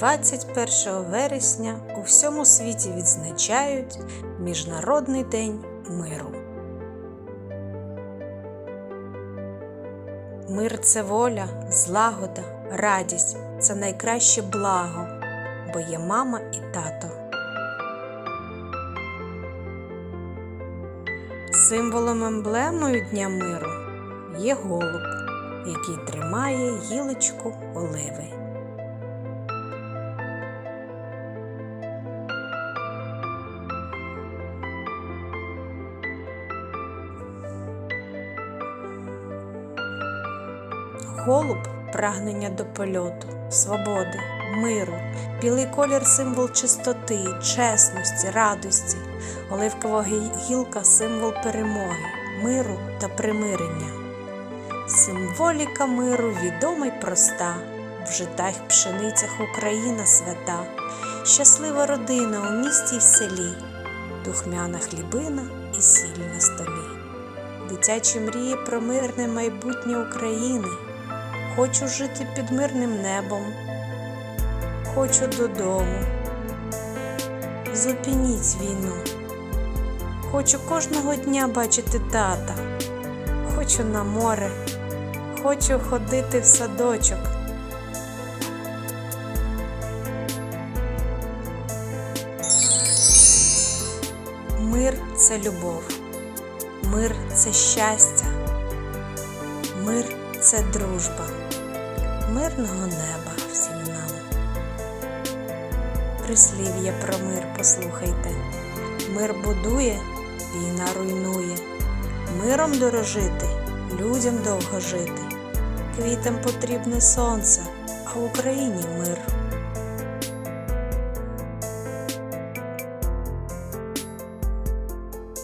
21 вересня у всьому світі відзначають Міжнародний день миру. Мир це воля, злагода, радість це найкраще благо, бо є мама і тато. Символом емблемою Дня миру є голуб, який тримає гілочку оливи. Голуб прагнення до польоту, свободи, миру, білий колір символ чистоти, чесності, радості, оливкова гілка символ перемоги, миру та примирення. Символіка миру відома й проста, в житах пшеницях Україна свята, щаслива родина у місті й селі, духмяна хлібина і сіль на столі. Дитячі мрії про мирне майбутнє України. Хочу жити під мирним небом. Хочу додому. Зупиніть війну. Хочу кожного дня бачити тата. Хочу на море. Хочу ходити в садочок. Мир це любов. Мир це щастя. Мир це дружба. Мирного неба всім нам. Прислів'я про мир послухайте. Мир будує, війна руйнує. Миром дорожити, людям довго жити. Квітам потрібне сонце, а в Україні мир.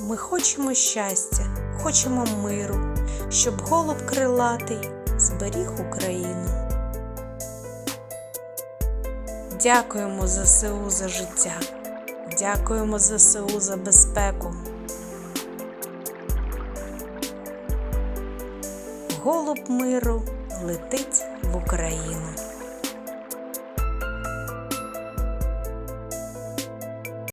Ми хочемо щастя, хочемо миру, щоб голуб крилатий зберіг Україну. Дякуємо ЗСУ за життя. Дякуємо ЗСУ за безпеку. Голуб миру летить в Україну.